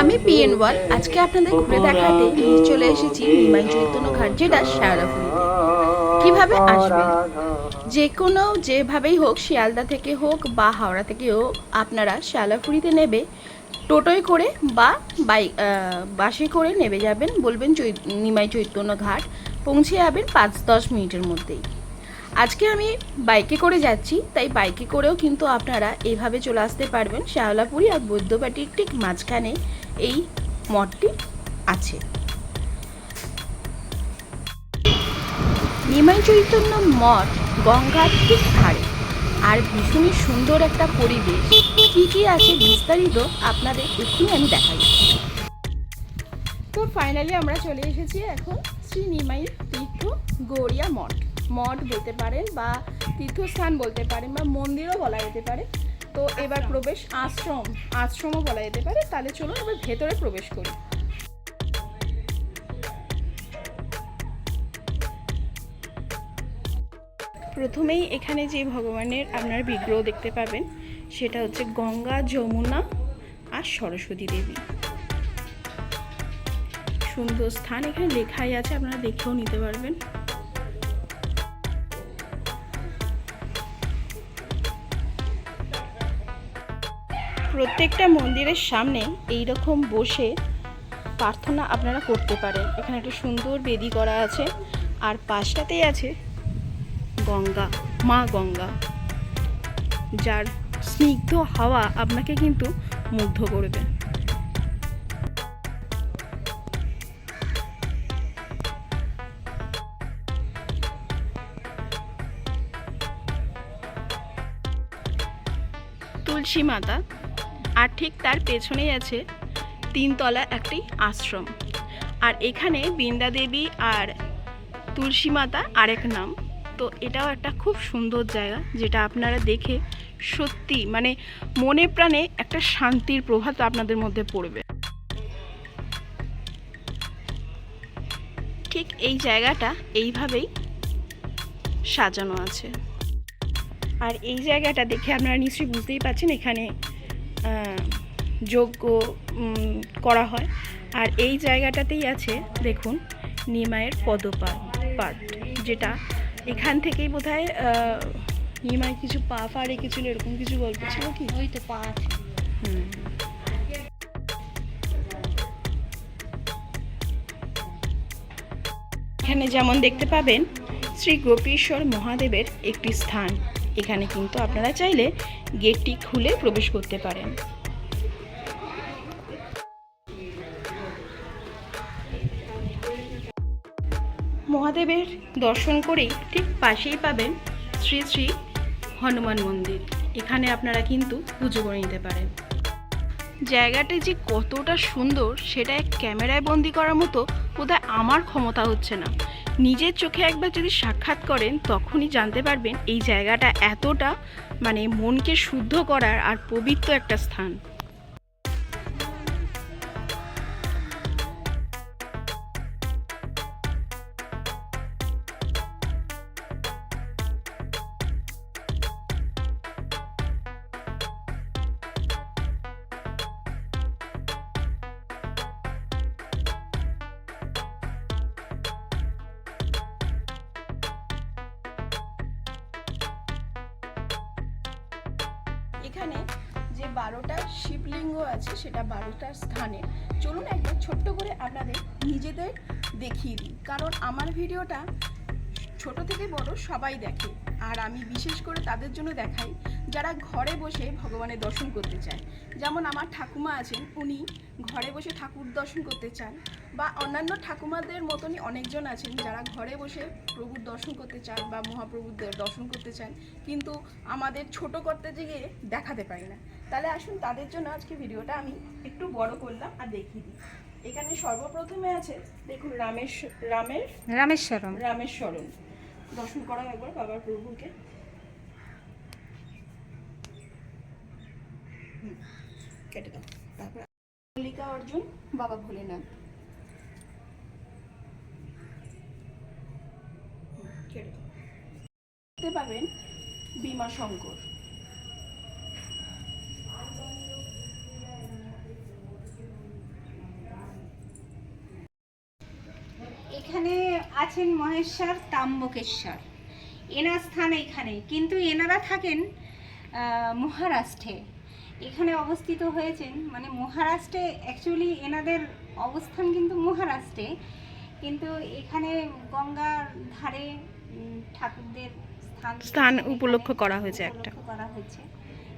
আমি পিএন ওয়াল। আজকে আপনাদের ঘুরে দেখাতে নিয়ে চলে এসেছি নিমাই চৈতন্য ঘাট যেটা শেয়ালাপুরিতে কীভাবে আসবেন যে কোনো যেভাবেই হোক, শিয়ালদা থেকে হোক বা হাওড়া থেকে হোক, আপনারা শিয়ালাপুরিতে নেবে, টোটোয় করে বা বাইক বাসে করে নেমে যাবেন, বলবেন চৈ নিমাই চৈতন্য ঘাট। পৌঁছে যাবেন পাঁচ দশ মিনিটের মধ্যেই। আজকে আমি বাইকে করে যাচ্ছি, তাই বাইকে করেও কিন্তু আপনারা এইভাবে চলে আসতে পারবেন। শ্যাওলাপুরি আর বৈদ্যবাটির ঠিক মাঝখানে এই মঠটি আছে। নিমাই চৈতন্য মঠ গঙ্গার ঠিক ধারে। আর ভীষণই সুন্দর একটা পরিবেশ। কি কি আছে বিস্তারিত আপনাদের এক্ষুনি আমি দেখাই। তো ফাইনালি আমরা চলে এসেছি এখন শ্রী নিমাই তীর্থ গৌরিয়া মঠ। মঠ বলতে পারেন বা তীর্থস্থান বলতে পারেন বা মন্দিরও বলা যেতে পারে। তো এবার প্রবেশ আশ্রম আশ্রমও বলা যেতে পারে। তাহলে চলুন এবার ভেতরে প্রবেশ করি। প্রথমেই এখানে যে ভগবানের আপনার বিগ্রহ দেখতে পাবেন সেটা হচ্ছে গঙ্গা যমুনা আর সরস্বতী দেবী। সুন্দর স্থান এখানে লেখাই আছে আপনারা দেখেও নিতে পারবেন। প্রত্যেকটা মন্দিরের সামনে এই রকম বসে প্রার্থনা আপনারা করতে পারেন। এখানে একটা সুন্দর বেদি করা আছে, আর পাশটাতেই আছে গঙ্গা, মা গঙ্গা, যার স্নিগ্ধ হাওয়া আপনাকে কিন্তু মুগ্ধ করবে। তুলসী মাতা আর ঠিক তার পেছনেই আছে তিনতলা একটি আশ্রম। আর এখানে বৃন্দা দেবী আর তুলসী মাতা আরেক নাম। তো এটাও একটা খুব সুন্দর জায়গা যেটা আপনারা দেখে সত্যি মানে মনে প্রাণে একটা শান্তির প্রভাব আপনাদের মধ্যে পড়বে। ঠিক এই জায়গাটা এইভাবেই সাজানো আছে। আর এই জায়গাটা দেখে আপনারা নিশ্চয়ই বুঝতেই পারছেন এখানে যজ্ঞ করা হয়। আর এই জায়গাটাতেই আছে দেখুন নিমায়ের পদপাঠ পাঠ যেটা এখান থেকেই বোধ হয় নিমায় কিছু পা ফা রেখেছিল এরকম কিছু গল্প ছিল কি? ওই তো পা আছে। হুম। এখানে যেমন দেখতে পাবেন শ্রী গোপীশ্বর মহাদেবের একটি স্থান। এখানে কিন্তু আপনারা চাইলে গেটটি খুলে প্রবেশ করতে পারেন। মহাদেবের দর্শন করেই ঠিক পাশেই পাবেন শ্রী শ্রী হনুমান মন্দির। এখানে আপনারা কিন্তু পুজো করে নিতে পারেন। জায়গাটা যে কতটা সুন্দর, সেটা এক ক্যামেরায় বন্দি করার মতো বোধহয় আমার ক্ষমতা হচ্ছে না। নিজের চোখে একবার যদি সাক্ষাৎ করেন, তখনই জানতে পারবেন এই জায়গাটা এতটা মানে মনকে শুদ্ধ করার আর পবিত্র একটা স্থান। এখানে যে বারোটা শিবলিঙ্গ আছে সেটা বারোটার স্থানে। চলুন একবার ছোট্ট করে আপনাদের নিজেদের দেখিয়ে দিই। কারণ আমার ভিডিওটা ছোট থেকে বড় সবাই দেখে। আর আমি বিশেষ করে তাদের জন্য দেখাই যারা ঘরে বসে ভগবানের দর্শন করতে চায় যেমন আমার ঠাকুমা আছেন উনি ঘরে বসে ঠাকুর দর্শন করতে চান বা অন্যান্য ঠাকুমাদের মতনই অনেকজন আছেন যারা ঘরে বসে প্রভুর দর্শন করতে চান বা মহাপ্রভুর দর্শন করতে চান কিন্তু আমাদের ছোট করতে গিয়ে দেখাতে পারি না। তাহলে আসুন তাদের জন্য আজকে ভিডিওটা আমি একটু বড় করলাম আর দেখিয়ে দিই। এখানে সর্বপ্রথমে আছে দেখুন রামেশ রামের রামেশ্বরম। রামেশ্বরম। দর্শন করা একবার বাবার প্রভুকে। কেটে দাও। তারপর মল্লিকা অর্জুন বাবা ভোলেনাথ। দেখতে পাবেন বিমা শঙ্কর। এখানে আছেন মহেশ্বর তাম্বকেশ্বর। এনার স্থান এখানে কিন্তু এনারা থাকেন মহারাষ্ট্রে। এখানে অবস্থিত হয়েছেন মানে মহারাষ্ট্রে অ্যাকচুয়ালি এনাদের অবস্থান কিন্তু মহারাষ্ট্রে কিন্তু এখানে গঙ্গার ধারে ঠাকুরদের স্থান স্থান উপলক্ষ করা হয়েছে একটা। করা হয়েছে।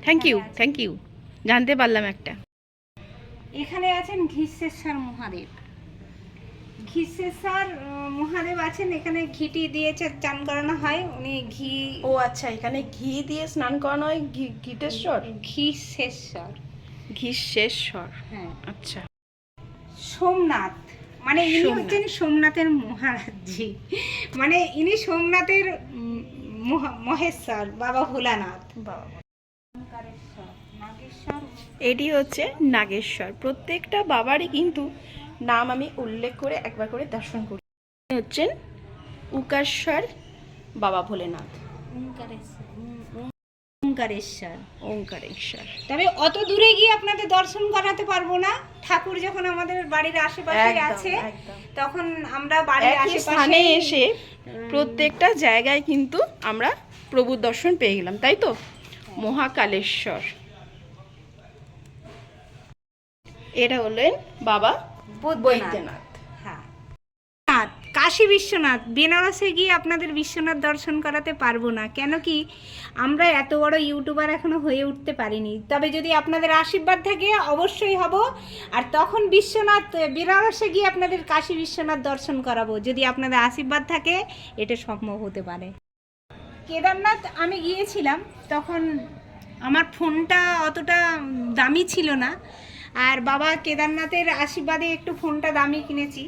থ্যাংক ইউ থ্যাংক ইউ জানতে পারলাম একটা। এখানে আছেন ঘিসেশ্বর মহাদেব। ঘিসেশ্বর মহাদেব আছেন এখানে ঘিটি দিয়ে চা- চান করানো হয়। উনি ঘি ও আচ্ছা এখানে ঘি দিয়ে স্নান করানো হয়? ঘি ঘিটেশ্বর ঘিসেশ্বর ঘিসেশ্বর হ্যাঁ। আচ্ছা। সোমনাথ। মানে ইনি হচ্ছেন সোমনাথের মহারাজজি মানে ইনি সোমনাথের মহা- মহেশ্বর বাবা ভোলানাথ। বাবা এটি হচ্ছে নাগেশ্বর। প্রত্যেকটা বাবারই কিন্তু নাম আমি উল্লেখ করে একবার করে দর্শন করি। হচ্ছেন উকাশ্বর বাবা ভোলেনাথ। ওঙ্কারেশ্বর। ওঙ্কারেশ্বর। তবে অত দূরে গিয়ে আপনাদের দর্শন করাতে পারব না। ঠাকুর যখন আমাদের বাড়ির আশেপাশে আছে তখন আমরা বাড়ির আশেপাশে এসে প্রত্যেকটা জায়গায় কিন্তু আমরা প্রভুর দর্শন পেয়ে গেলাম তাই তো? মহাকালেশ্বর। এটা হলেন বাবা বৈদ্যনাথ। বৈদ্যনাথ। নাথ, কাশী বিশ্বনাথ, বেনারসে গিয়ে আপনাদের বিশ্বনাথ দর্শন করাতে পারব না। কেন কি আমরা এত বড় ইউটিউবার এখনও হয়ে উঠতে পারিনি। তবে যদি আপনাদের আশীর্বাদ থাকে, অবশ্যই হব। আর তখন বিশ্বনাথ, বেনারসে গিয়ে আপনাদের কাশী বিশ্বনাথ দর্শন করাবো। যদি আপনাদের আশীর্বাদ থাকে, এটা সম্ভব হতে পারে। কেদারনাথ আমি গিয়েছিলাম, তখন আমার ফোনটা অতটা দামি ছিল না। আর বাবা কেদারনাথের আশীর্বাদে একটু ফোনটা দামি কিনেছি।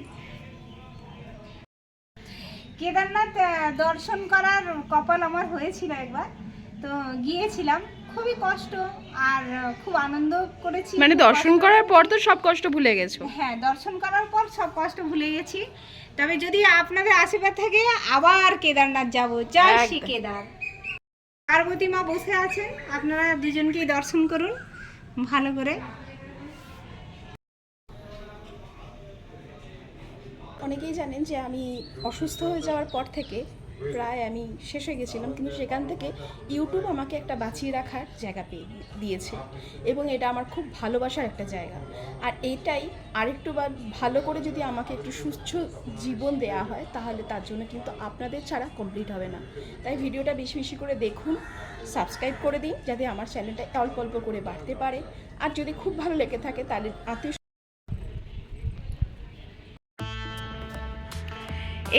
কেদারনাথ দর্শন করার কপাল আমার হয়েছিল একবার। তো গিয়েছিলাম খুবই কষ্ট আর খুব আনন্দ করেছি। মানে দর্শন করার পর তো সব কষ্ট ভুলে গেছো? হ্যাঁ দর্শন করার পর সব কষ্ট ভুলে গেছি। তবে যদি আপনাদের আশীর্বাদ থাকে আবার কেদারনাথ যাব। জয় শ্রী কেদার। পার্বতী মা বসে আছেন আপনারা দুজনকেই দর্শন করুন ভালো করে। অনেকেই জানেন যে আমি অসুস্থ হয়ে যাওয়ার পর থেকে প্রায় আমি শেষ হয়ে গেছিলাম, কিন্তু সেখান থেকে ইউটিউব আমাকে একটা বাঁচিয়ে রাখার জায়গা পেয়ে দিয়েছে এবং এটা আমার খুব ভালোবাসার একটা জায়গা। আর এটাই আরেকটু বার ভালো করে যদি আমাকে একটু সুস্থ জীবন দেয়া হয়, তাহলে তার জন্য কিন্তু আপনাদের ছাড়া কমপ্লিট হবে না। তাই ভিডিওটা বেশি বেশি করে দেখুন সাবস্ক্রাইব করে দিন, যাতে আমার চ্যানেলটা অল্প অল্প করে বাড়তে পারে। আর যদি খুব ভালো লেগে থাকে, তাহলে আত্মীয়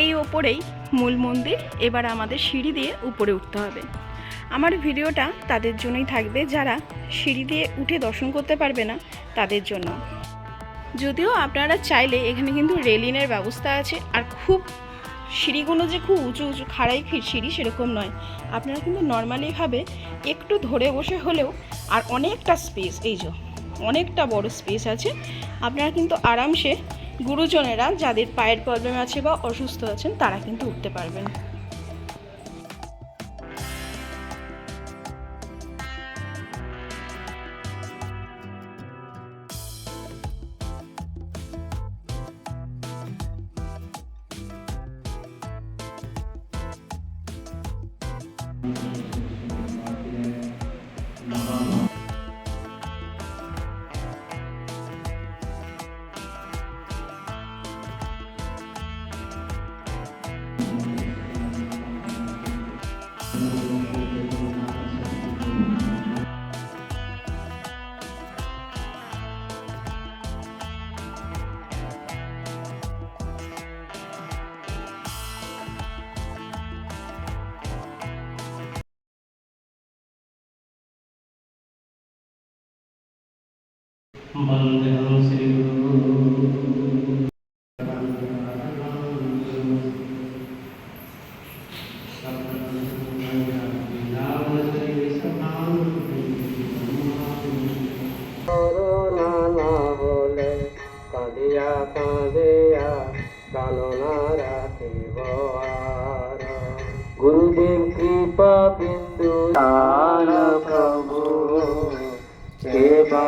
এই ওপরেই মূল মন্দির, এবার আমাদের সিঁড়ি দিয়ে উপরে উঠতে হবে। আমার ভিডিওটা তাদের জন্যই থাকবে, যারা সিঁড়ি দিয়ে উঠে দর্শন করতে পারবে না, তাদের জন্য। যদিও আপনারা চাইলে এখানে কিন্তু রেলিনের ব্যবস্থা আছে, আর খুব সিঁড়িগুলো যে খুব উঁচু উঁচু খাড়াই সিঁড়ি সেরকম নয়। আপনারা কিন্তু নর্মালিভাবে একটু ধরে বসে হলেও আর অনেকটা স্পেস এই যে অনেকটা বড় স্পেস আছে, আপনারা কিন্তু আরামসে গুরুজনেরা যাদের পায়ের প্রবলেম আছে বা অসুস্থ আছেন তারা কিন্তু উঠতে পারবেন। গুরুদেব কৃপা বিন্দু প্রভু সেবা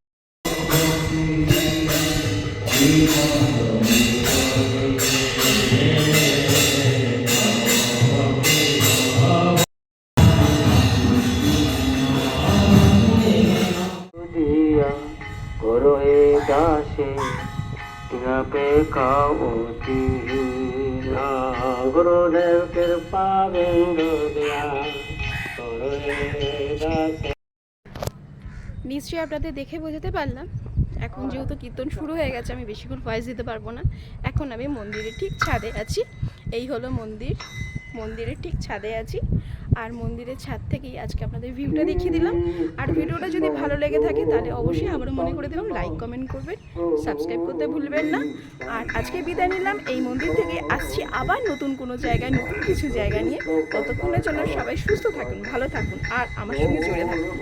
দাসে নিশ্চয়ই আপনাদের দেখে বোঝাতে পারলাম। এখন যেহেতু কীর্তন শুরু হয়ে গেছে, আমি বেশিক্ষণ ভয়েস দিতে পারব না। এখন আমি মন্দিরের ঠিক ছাদে আছি। এই হলো মন্দির। মন্দিরের ঠিক ছাদে আছি। আর মন্দিরের ছাদ থেকেই আজকে আপনাদের ভিউটা দেখিয়ে দিলাম। আর ভিডিওটা যদি ভালো লেগে থাকে তাহলে অবশ্যই আবারও মনে করে দিলাম লাইক কমেন্ট করবেন সাবস্ক্রাইব করতে ভুলবেন না। আর আজকে বিদায় নিলাম, এই মন্দির থেকে আসছি আবার নতুন কোনো জায়গায়, নতুন কিছু জায়গা নিয়ে। ততক্ষণের জন্য সবাই সুস্থ থাকুন, ভালো থাকুন, আর আমার সঙ্গে জুড়ে থাকুন।